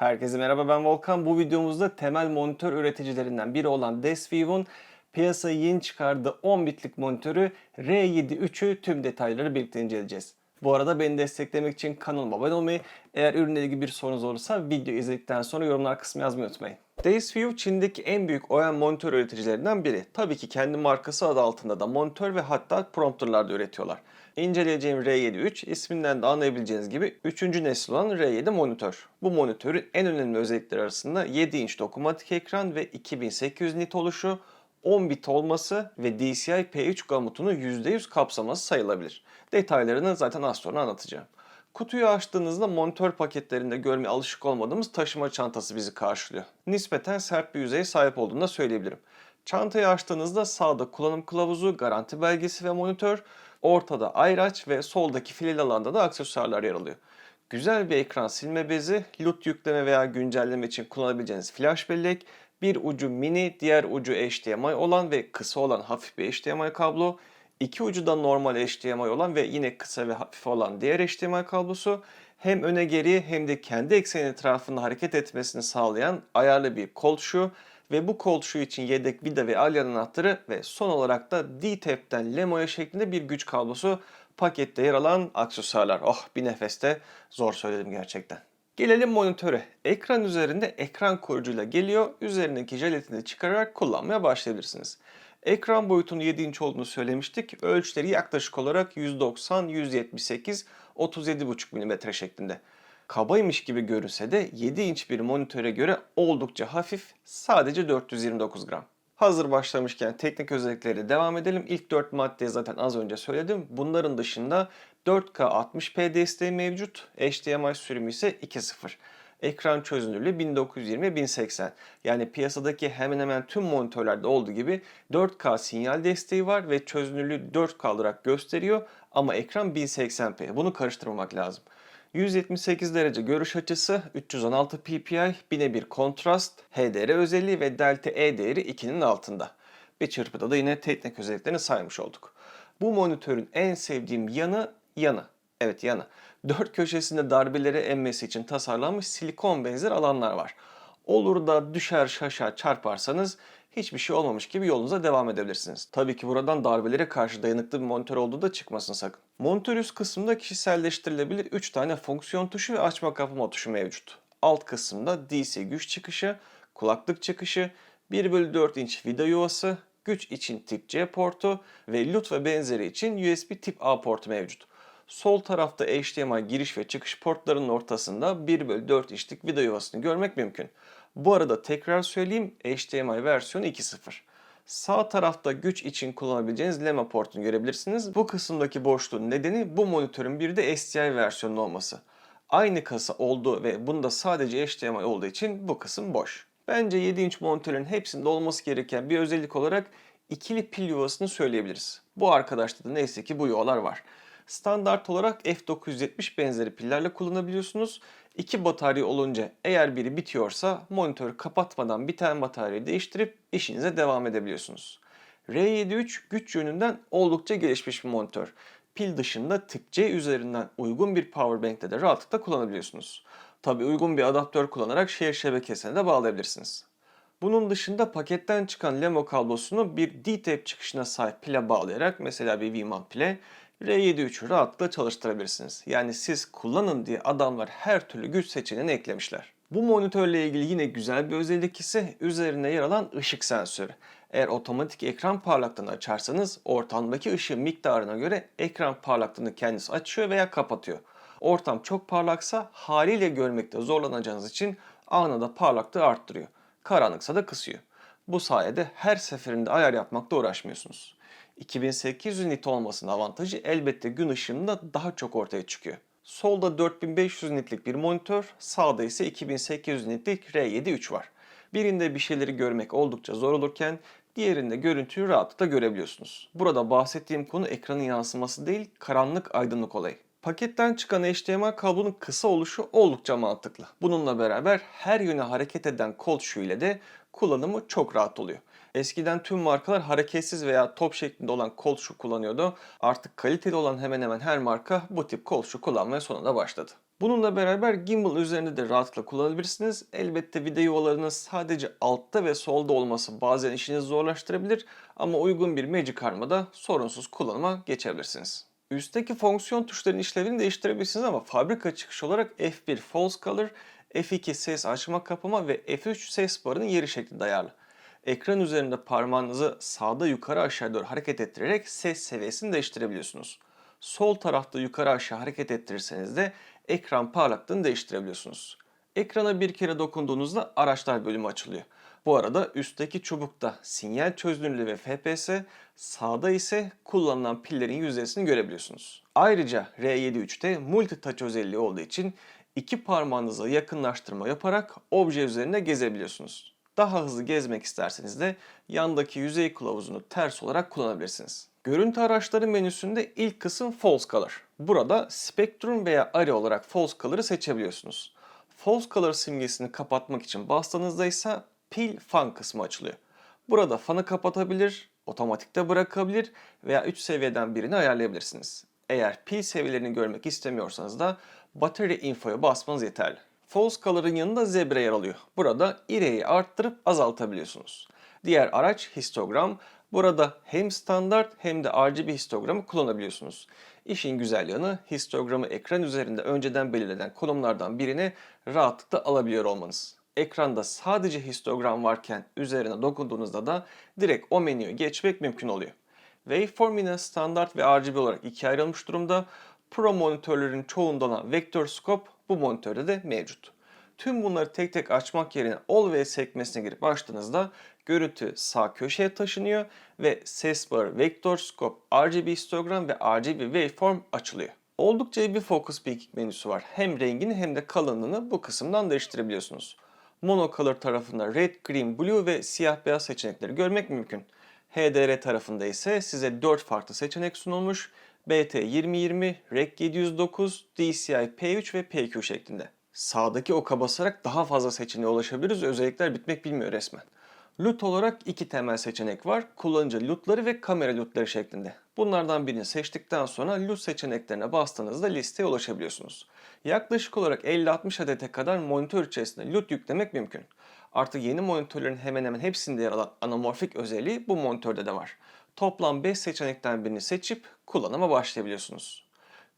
Herkese merhaba ben Volkan. Bu videomuzda temel monitör üreticilerinden biri olan Desview'un piyasaya yeni çıkardığı 10 bitlik monitörü R7 tüm detayları birlikte inceleyeceğiz. Bu arada beni desteklemek için kanalıma abone olmayı, eğer ürünle ilgili bir sorunuz olursa video izledikten sonra yorumlar kısmına yazmayı unutmayın. Daceview Çin'deki en büyük OEM monitör üreticilerinden biri. Tabii ki kendi markası adı altında da monitör ve hatta prompterlar da üretiyorlar. İnceleyeceğim R7 isminden de anlayabileceğiniz gibi 3. nesil olan R7 monitör. Bu monitörün en önemli özellikleri arasında 7 inç dokunmatik ekran ve 2800 nit oluşu, 10 bit olması ve DCI P3 gamutunu %100 kapsaması sayılabilir. Detaylarını zaten az sonra anlatacağım. Kutuyu açtığınızda monitör paketlerinde görmeye alışık olmadığımız taşıma çantası bizi karşılıyor. Nispeten sert bir yüzeye sahip olduğunu da söyleyebilirim. Çantayı açtığınızda sağda kullanım kılavuzu, garanti belgesi ve monitör, ortada ayraç ve soldaki fileli alanda da aksesuarlar yer alıyor. Güzel bir ekran silme bezi, LUT yükleme veya güncelleme için kullanabileceğiniz flash bellek, bir ucu mini, diğer ucu HDMI olan ve kısa olan hafif bir HDMI kablo, iki ucu da normal HDMI olan ve yine kısa ve hafif olan diğer HDMI kablosu, hem öne geriye hem de kendi ekseni etrafında hareket etmesini sağlayan ayarlı bir kol şu ve bu kol şu için yedek vida ve alyan anahtarı ve son olarak da D-Tap'ten Lemoya şeklinde bir güç kablosu pakette yer alan aksesuarlar. Oh bir nefeste zor söyledim gerçekten. Gelelim monitöre. Ekran üzerinde ekran koruyucuyla geliyor. Üzerindeki jelatini çıkararak kullanmaya başlayabilirsiniz. Ekran boyutunun 7 inç olduğunu söylemiştik. Ölçüleri yaklaşık olarak 190, 178, 37,5 mm şeklinde. Kabaymış gibi görünse de 7 inç bir monitöre göre oldukça hafif, sadece 429 gram. Hazır başlamışken teknik özellikleri devam edelim. İlk 4 maddeyi zaten az önce söyledim. Bunların dışında 4K 60p desteği mevcut. HDMI sürümü ise 2.0. Ekran çözünürlüğü 1920-1080. Yani piyasadaki hemen hemen tüm monitörlerde olduğu gibi 4K sinyal desteği var ve çözünürlüğü 4K olarak gösteriyor ama ekran 1080p. Bunu karıştırmamak lazım. 178 derece görüş açısı, 316 ppi, bine bir kontrast, HDR özelliği ve delta E değeri 2'nin altında. Bir çırpıda da yine teknik özelliklerini saymış olduk. Bu monitörün en sevdiğim yanı yanı. Evet yanı. Dört köşesinde darbeleri emmesi için tasarlanmış silikon benzer alanlar var. Olur da düşer şaşar çarparsanız hiçbir şey olmamış gibi yolunuza devam edebilirsiniz. Tabii ki buradan darbelere karşı dayanıklı bir monitör olduğu da çıkmasın sakın. Monitör üst kısmında kişiselleştirilebilir 3 tane fonksiyon tuşu ve açma kapama tuşu mevcut. Alt kısımda DC güç çıkışı, kulaklık çıkışı, 1 bölü 4 inç vida yuvası, güç için tip C portu ve LUT ve benzeri için USB tip A portu mevcut. Sol tarafta HDMI giriş ve çıkış portlarının ortasında 1 bölü 4 inçlik vida yuvasını görmek mümkün. Bu arada tekrar söyleyeyim HDMI versiyonu 2.0. Sağ tarafta güç için kullanabileceğiniz Lema portunu görebilirsiniz. Bu kısımdaki boşluğun nedeni bu monitörün bir de SDI versiyonu olması. Aynı kasa olduğu ve bunda sadece HDMI olduğu için bu kısım boş. Bence 7 inç monitörün hepsinde olması gereken bir özellik olarak ikili pil yuvasını söyleyebiliriz. Bu arkadaşta da neyse ki bu yuvalar var. Standart olarak F970 benzeri pillerle kullanabiliyorsunuz. İki batarya olunca eğer biri bitiyorsa monitörü kapatmadan biten bataryayı değiştirip işinize devam edebiliyorsunuz. R73 güç yönünden oldukça gelişmiş bir monitör. Pil dışında tip C üzerinden uygun bir powerbank'te de rahatlıkla kullanabiliyorsunuz. Tabi uygun bir adaptör kullanarak şehir şebekesine de bağlayabilirsiniz. Bunun dışında paketten çıkan Lemo kablosunu bir D-Tap çıkışına sahip pile bağlayarak mesela bir V-mount pile R73'ü rahatlıkla çalıştırabilirsiniz. Yani siz kullanın diye adamlar her türlü güç seçeneğini eklemişler. Bu monitörle ilgili yine güzel bir özellik ise üzerine yer alan ışık sensörü. Eğer otomatik ekran parlaklığını açarsanız ortamdaki ışığın miktarına göre ekran parlaklığını kendisi açıyor veya kapatıyor. Ortam çok parlaksa haliyle görmekte zorlanacağınız için anında parlaklığı arttırıyor. Karanlıksa da kısıyor. Bu sayede her seferinde ayar yapmakta uğraşmıyorsunuz. 2800 nit olmasının avantajı elbette gün ışığında daha çok ortaya çıkıyor. Solda 4500 nitlik bir monitör, sağda ise 2800 nitlik R7 var. Birinde bir şeyleri görmek oldukça zor olurken diğerinde görüntüyü rahatlıkla görebiliyorsunuz. Burada bahsettiğim konu ekranın yansıması değil, karanlık aydınlık olayı. Paketten çıkan HDMI kablonun kısa oluşu oldukça mantıklı. Bununla beraber her yöne hareket eden kol şu ile de kullanımı çok rahat oluyor. Eskiden tüm markalar hareketsiz veya top şeklinde olan kol şu kullanıyordu. Artık kaliteli olan hemen hemen her marka bu tip kol şu kullanmaya sonunda başladı. Bununla beraber gimbal üzerinde de rahatlıkla kullanabilirsiniz. Elbette video yuvalarının sadece altta ve solda olması bazen işinizi zorlaştırabilir ama uygun bir Magic Arma'da sorunsuz kullanıma geçebilirsiniz. Üstteki fonksiyon tuşlarının işlevini değiştirebilirsiniz ama fabrika çıkış olarak F1 False Color, F2 ses açma kapama ve F3 ses barının yeri şeklinde ayarlı. Ekran üzerinde parmağınızı sağda yukarı aşağı doğru hareket ettirerek ses seviyesini değiştirebiliyorsunuz. Sol tarafta yukarı aşağı hareket ettirirseniz de ekran parlaklığını değiştirebiliyorsunuz. Ekrana bir kere dokunduğunuzda araçlar bölümü açılıyor. Bu arada üstteki çubukta sinyal çözünürlüğü ve FPS, sağda ise kullanılan pillerin yüzdesini görebiliyorsunuz. Ayrıca R73'te multi touch özelliği olduğu için iki parmağınızı yakınlaştırma yaparak obje üzerinde gezebiliyorsunuz. Daha hızlı gezmek isterseniz de yandaki yüzey kılavuzunu ters olarak kullanabilirsiniz. Görüntü araçları menüsünde ilk kısım False Color. Burada Spectrum veya Array olarak False Color'ı seçebiliyorsunuz. False Color simgesini kapatmak için bastığınızda ise pil fan kısmı açılıyor. Burada fanı kapatabilir, otomatikte bırakabilir veya 3 seviyeden birini ayarlayabilirsiniz. Eğer pil seviyelerini görmek istemiyorsanız da Battery Info'ya basmanız yeterli. False Color'ın yanında zebra yer alıyor. Burada ireyi arttırıp azaltabiliyorsunuz. Diğer araç histogram. Burada hem standart hem de RGB histogramı kullanabiliyorsunuz. İşin güzel yanı histogramı ekran üzerinde önceden belirlenen konumlardan birine rahatlıkla alabiliyor olmanız. Ekranda sadece histogram varken üzerine dokunduğunuzda da direkt o menüye geçmek mümkün oluyor. Waveform yine standart ve RGB olarak ikiye ayrılmış durumda. Pro monitörlerin çoğunda olan vektör scope bu monitörde de mevcut. Tüm bunları tek tek açmak yerine Always sekmesine girip açtığınızda görüntü sağ köşeye taşınıyor ve ses barı, vektör scope, RGB histogram ve RGB waveform açılıyor. Oldukça iyi bir focus peaking menüsü var. Hem rengini hem de kalınlığını bu kısımdan değiştirebiliyorsunuz. Monocolor tarafında red, green, blue ve siyah beyaz seçenekleri görmek mümkün. HDR tarafında ise size 4 farklı seçenek sunulmuş. BT 2020, REC 709, DCI P3 ve PQ şeklinde. Sağdaki oka basarak daha fazla seçeneğe ulaşabiliriz. Özellikler bitmek bilmiyor resmen. LUT olarak iki temel seçenek var. Kullanıcı LUT'ları ve kamera LUT'ları şeklinde. Bunlardan birini seçtikten sonra LUT seçeneklerine bastığınızda listeye ulaşabiliyorsunuz. Yaklaşık olarak 50-60 adete kadar monitör içerisinde LUT yüklemek mümkün. Artık yeni monitörlerin hemen hemen hepsinde yer alan anamorfik özelliği bu monitörde de var. Toplam 5 seçenekten birini seçip kullanıma başlayabiliyorsunuz.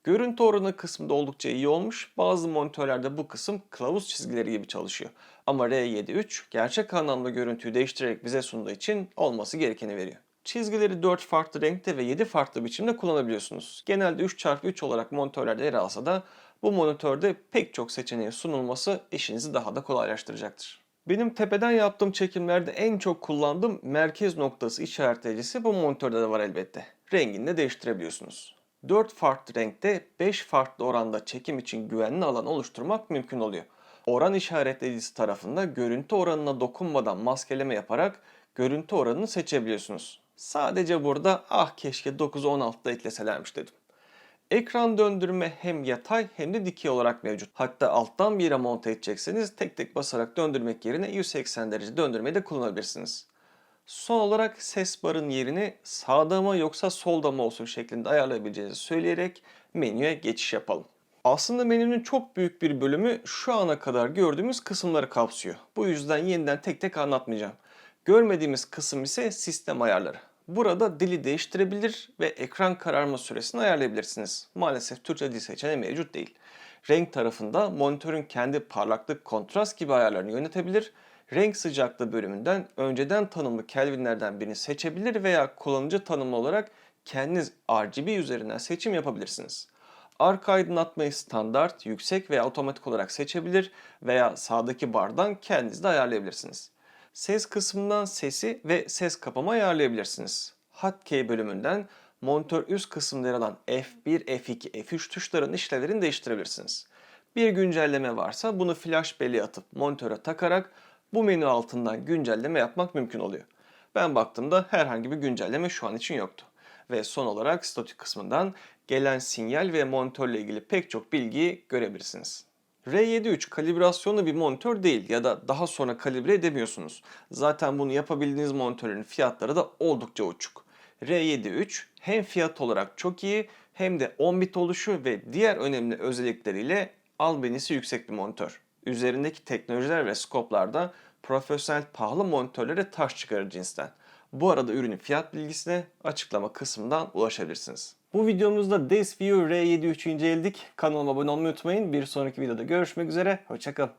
Görüntü oranı kısmında oldukça iyi olmuş. Bazı monitörlerde bu kısım kılavuz çizgileri gibi çalışıyor. Ama R73 gerçek anlamda görüntüyü değiştirerek bize sunduğu için olması gerekeni veriyor. Çizgileri 4 farklı renkte ve 7 farklı biçimde kullanabiliyorsunuz. Genelde 3x3 olarak monitörlerde yer alsa da bu monitörde pek çok seçeneğin sunulması işinizi daha da kolaylaştıracaktır. Benim tepeden yaptığım çekimlerde en çok kullandığım merkez noktası işaretleyicisi bu monitörde de var elbette. Rengini de değiştirebiliyorsunuz. 4 farklı renkte 5 farklı oranda çekim için güvenli alan oluşturmak mümkün oluyor. Oran işaretleyicisi tarafında görüntü oranına dokunmadan maskeleme yaparak görüntü oranını seçebiliyorsunuz. Sadece burada ah keşke 9'u 16'da ekleselermiş dedim. Ekran döndürme hem yatay hem de dikey olarak mevcut. Hatta alttan bir yere monte edecekseniz tek tek basarak döndürmek yerine 180 derece döndürmeyi de kullanabilirsiniz. Son olarak ses barın yerini sağda mı yoksa solda mı olsun şeklinde ayarlayabileceğinizi söyleyerek menüye geçiş yapalım. Aslında menünün çok büyük bir bölümü şu ana kadar gördüğümüz kısımları kapsıyor. Bu yüzden yeniden tek tek anlatmayacağım. Görmediğimiz kısım ise sistem ayarları. Burada dili değiştirebilir ve ekran kararma süresini ayarlayabilirsiniz. Maalesef Türkçe dil seçeneği mevcut değil. Renk tarafında monitörün kendi parlaklık, kontrast gibi ayarlarını yönetebilir. Renk sıcaklığı bölümünden önceden tanımlı Kelvinlerden birini seçebilir veya kullanıcı tanımlı olarak kendiniz RGB üzerinden seçim yapabilirsiniz. Arka aydınlatmayı standart, yüksek veya otomatik olarak seçebilir veya sağdaki bardan kendiniz de ayarlayabilirsiniz. Ses kısmından sesi ve ses kapama ayarlayabilirsiniz. Hotkey bölümünden monitör üst kısımda yer alan F1, F2, F3 tuşların işlevlerini değiştirebilirsiniz. Bir güncelleme varsa bunu flash belleğe atıp monitöre takarak bu menü altından güncelleme yapmak mümkün oluyor. Ben baktığımda herhangi bir güncelleme şu an için yoktu. Ve son olarak statik kısmından gelen sinyal ve monitörle ilgili pek çok bilgiyi görebilirsiniz. R73 kalibrasyonlu bir monitör değil ya da daha sonra kalibre edemiyorsunuz. Zaten bunu yapabildiğiniz monitörlerin fiyatları da oldukça uçuk. R73 hem fiyat olarak çok iyi hem de 10 bit oluşu ve diğer önemli özellikleriyle albenisi yüksek bir monitör. Üzerindeki teknolojiler ve skoplar da profesyonel pahalı monitörlere taş çıkarır cinsten. Bu arada ürünün fiyat bilgisine açıklama kısmından ulaşabilirsiniz. Bu videomuzda Desview R73'ü inceledik. Kanalıma abone olmayı unutmayın. Bir sonraki videoda görüşmek üzere. Hoşçakalın.